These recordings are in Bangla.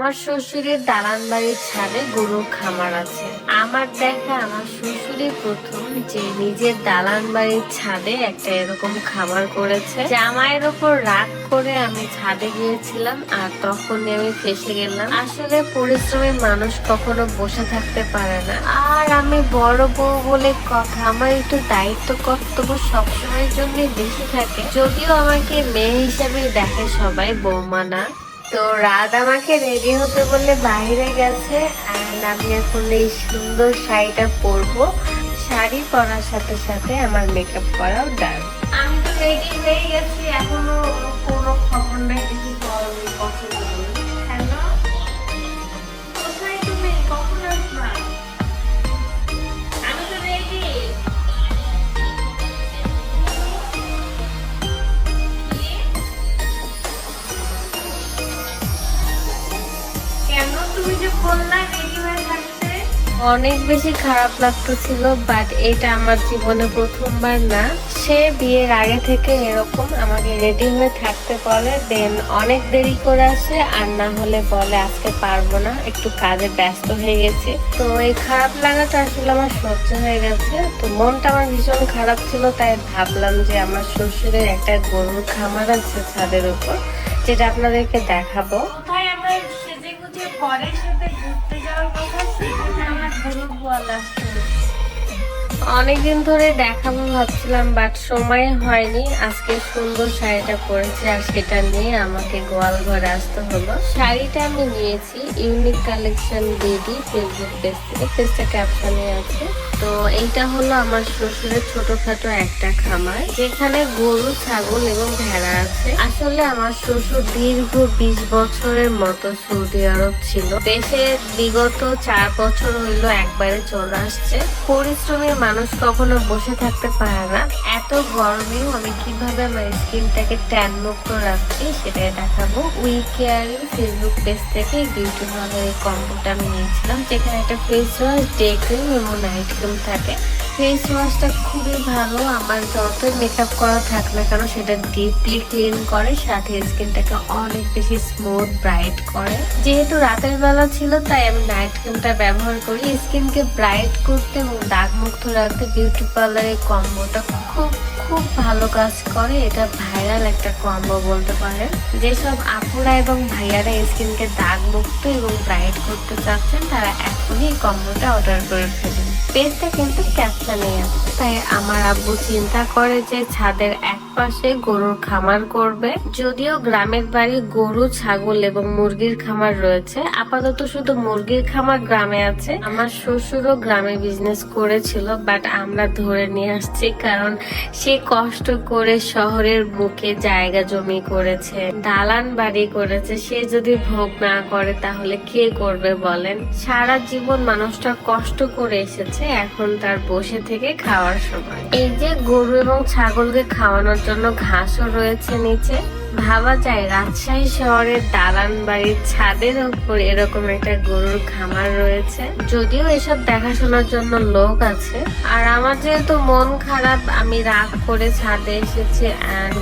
আমার শ্বশুরের দালান বাড়ির ছাদে গরুর খামার আছে। আমার দেখা আমার শ্বশুরই প্রথম যে নিজের দালান বাড়ির ছাদে একটা এরকম খামার করেছে। জামাইয়ের ওপর রাগ করে আমি ছাদে গিয়েছিলাম আর তখন আমি ফেসে গেলাম। আসলে পরিশ্রমী মানুষ কখনো বসে থাকতে পারে না। আর আমি বড় বউ বলে কথা, আমার একটু দায়িত্ব কর্তব্য সবসময়ের জন্যই বেশি থাকে। যদিও আমাকে মেয়ে হিসাবে দেখে সবাই বৌমা না। তো রাত আমাকে রেডি হতে বলে বাইরে গেছে আর আমি এখন এই সুন্দর শাড়িটা পরবো। শাড়ি পরার সাথে সাথে আমার মেকআপ করাও ডান আমি তো রেডি হয়ে গেছি, এখনও কোনো খবর নাই, কিছু অনেক বেশি খারাপ লাগতেছিল বাট এটা আমার জীবনে প্রথমবার না। সে বিয়ের আগে থেকে এরকম আমাকে রেডি হয়ে থাকতে বলে দেন অনেক দেরি করে আসে, আর না হলে বলে আজকে পারব না, একটু কাজে ব্যস্ত হয়ে গেছে। তো এই খারাপ লাগাটা আসলে আমার সহ্য হয়ে গেছে। তো মনটা আমার ভীষণ খারাপ ছিল, তাই ভাবলাম যে আমার শ্বশুরের একটা গরুর খামার আছে ছাদের উপর, যেটা আপনাদেরকে দেখাবো। আমরা সেজে পরের অনেকদিন ধরে দেখাবো ভাবছিলাম বাট সময় হয়নি। আজকে সুন্দর শাড়িটা পরেছি আর সেটা নিয়ে আমাকে গোয়াল ঘরে আসতে হলো। শাড়িটা আমি নিয়েছি, ইউনিক কালেকশন দিদি ফেসবুক পেজ থেকে। পেজটা ক্যাপশনে আছে। তো এইটা হলো আমার শ্বশুরের ছোটখাটো একটা খামার, যেখানে গরু, ছাগল এবং ভেড়া আছে। আসলে আমার শ্বশুর দীর্ঘ বিশ বছরের মতো সৌদি আরব ছিল। দেশে বিগত চার বছর হইল একবারে চলে আসছে। পরিশ্রমী মানুষ কখনো বসে থাকতে পারে না। এত গরমেও আমি কীভাবে আমার স্কিনটাকে ট্যান মুক্ত রাখছি সেটাই দেখাবো। উই কেয়ারিং ফেসবুক পেজ থেকে বিউটি হলের এই আমি নিয়েছিলাম, যেখানে একটা ফেস ওয়াশ ডে ক্রিম এবং নাইট ক্রিম থাকে। ফেস ওয়াশটা খুবই ভালো, আমার যতই মেকআপ করা থাক না কেন সেটা ডিপলি ক্লিন করে, সাথে স্কিনটাকে অনেক বেশি স্মুথ ব্রাইট করে। যেহেতু রাতের বেলা ছিল, তাই আমি নাইট ক্রিমটা ব্যবহার করি। স্কিনকে ব্রাইট করতে এবং দাগ মুক্ত রাখতে বিউটি পার্লারের কম্বোটা খুব খুব ভালো কাজ করে। এটা ভাইরাল একটা কম্বো বলতে পারেন। যেসব আপুরা এবং ভাইয়ারা স্কিনকে দাগ মুক্ত এবং ব্রাইট করতে চাচ্ছেন, তারা এখনই কম্বোটা অর্ডার করে ফেলুন। পেজটা কিন্তু ক্যাপশনে আছে। তাই আমার আব্বু চিন্তা করে যে ছাদের এক পাশে গরুর খামার করবে। যদিও গ্রামের বাড়ি গরু, ছাগল এবং মুরগির খামার রয়েছে। আপাতত শুধু মুরগির খামার গ্রামে আছে। আমার শ্বশুরও গ্রামে বিজনেস করেছিল বাট আমরা ধরে নিয়ে আসছি কারণ সে কষ্ট করে শহরের বুকে জায়গা জমি করেছে, দালান বাড়ি করেছে। সে যদি ভোগ না করে তাহলে কে করবে বলেন? সারা জীবন মানুষটা কষ্ট করে এসেছে, এখন তার বসে থেকে খাওয়ার সময়। এই যে গরু এবং ছাগলকে খাওয়ানোর জন্য ঘাসও রয়েছে নিচে। ভাবা যায়, রাজশাহী শহরের দালান বাড়ির ছাদের উপর এরকম একটা গরুর খামার রয়েছে। যদিও এসব দেখাশোনার জন্য লোক আছে। আর আমার যেহেতু মন খারাপ, আমি রাগ করে ছাদে এসেছি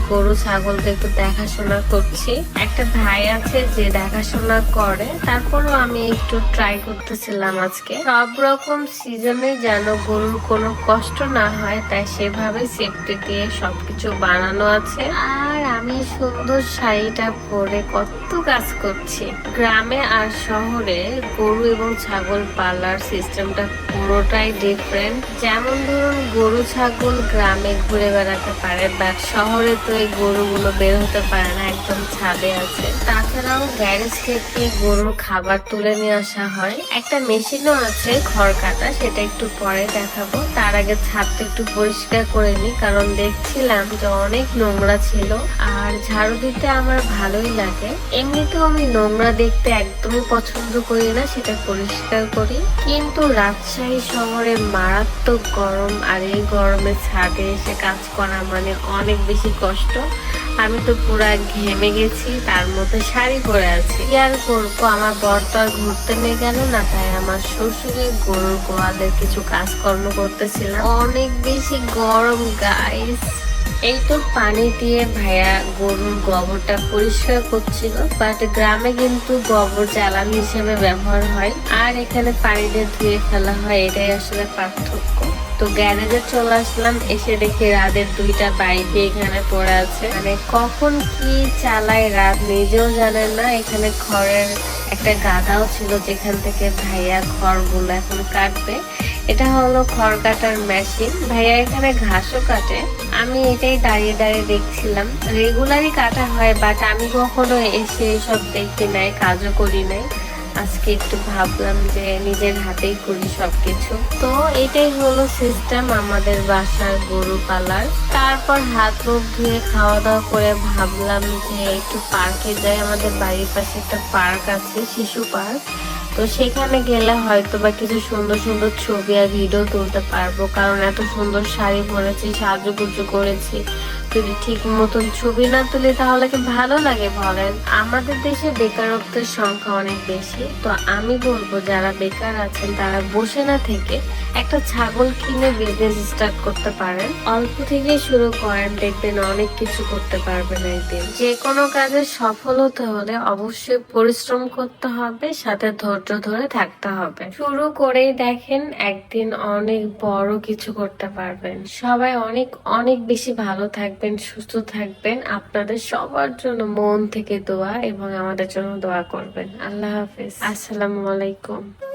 গরু ছাগলকে একটু দেখাশোনা করছি। একটা ভাই আছে যে দেখাশোনা করে, তারপরও আমি একটু ট্রাই করতেছিলাম আজকে। সব রকম সিজনে যেন গরুর কোনো কষ্ট না হয়, তাই সেভাবে সেফটি দিয়ে সবকিছু বানানো আছে। আর আমি সুন্দর শাড়িটা পরে কত কাজ করছি। গ্রামে আর শহরে গরু এবং ছাগল পালার সিস্টেমটা পুরোটাই ডিফারেন্ট যেমন ধরুন, গরু, ছাগল গ্রামে ঘুরে বেড়াতে পারে বাট শহরে তো এই গরুগুলো বের হতে পারে না, একদম ছাদে আছে। তাছাড়াও গ্যারেজ থেকে গরুর খাবার তুলে নিয়ে আসা হয়। একটা মেশিনও আছে খড় কাটা, সেটা একটু পরে দেখাবো। তার আগে ছাদটা একটু পরিষ্কার করে নিই, কারণ দেখছিলাম যে অনেক নোংরা ছিল। আর ঝাড়ু দিতে আমার ভালোই লাগে। এমনিতেও আমি নোংরা দেখতে একদমই পছন্দ করি না, সেটা পরিষ্কার করি। কিন্তু রাজশাহী শহরে মারাত্মক গরম, আর এই গরমে ছাদে এসে কাজ করা মানে অনেক বেশি কষ্ট। আমি তো পুরা ঘেমে গেছি, তার মধ্যে শাড়ি পরে আছি। কি আর করব? আমার বর তো আর ঘুরতে নিয়ে গেল না, তাই আমার শ্বশুরের গরুর গোয়ালের কিছু কাজকর্ম করতেছিলাম। অনেক বেশি গরম গাইস এই তো পানি দিয়ে ভাইয়া গরুর গোবরটা পরিষ্কার করছিল বাট গ্রামে কিন্তু গোবর জ্বালানি হিসেবে ব্যবহার হয়। আর এখানে পানি দিয়ে ধুয়ে ফেলা হয়, এটাই আসলে পার্থক্য। তো গ্যারেজে চলে আসলাম, এসে দেখি রাতের দুইটা বাইক এখানে পড়ে আছে। মানে কখন কি চালায় রাত নিজেও জানেন না, এখানে খড়ের একটা গাদাও ছিল যেখান থেকে ভাইয়া খড়গুলো এখন কাটবে। এটা হলো খড় কাটার মেশিন ভাইয়া, এখানে ঘাসও কাটে। আমি এটাই দাঁড়িয়ে দাঁড়িয়ে দেখছিলাম। রেগুলারই কাটা হয় বাট আমি কখনো এসে এসব দেখি নাই, কাজও করি নাই। আজকে একটু ভাবলাম যে নিজের হাতেই করি সবকিছু। তো এটাই হলো সিস্টেম আমাদের বাসার গরু পালার। তারপর হাত মুখ ধুয়ে খাওয়া দাওয়া করে ভাবলাম যে একটু পার্কে যাই। আমাদের বাড়ির পাশে একটা পার্ক আছে, শিশু পার্ক তো সেখানে গেলে হয়তো বা কিছু সুন্দর সুন্দর ছবি আর ভিডিও তুলতে পারব। কারণ এত সুন্দর শাড়ি পরেছি, সাজুগুজু করেছি। যদি ঠিক মতন ছবি না তুলি তাহলে কি ভালো লাগে বলেন? আমাদের দেশে বেকারত্বের সংখ্যা অনেক বেশি। তো আমি বলব, যারা বেকার আছেন, তারা বসে না থেকে একটা ছাগল কিনে বিজনেস স্টার্ট করতে পারেন। অল্প থেকে শুরু করেন, দেখবেন অনেক কিছু করতে পারবেন একদিন। যে কোনো কাজে সফল হতে হলে অবশ্যই পরিশ্রম করতে হবে, সাথে ধৈর্য ধরে থাকতে হবে। শুরু করেই দেখেন একদিন অনেক বড় কিছু করতে পারবেন। সবাই অনেক অনেক বেশি ভালো থাকবেন, সুস্থ থাকবেন। আপনাদের সবার জন্য মন থেকে দোয়া এবং আমাদের জন্য দোয়া করবেন। আল্লাহ হাফিজ। আসসালামু আলাইকুম।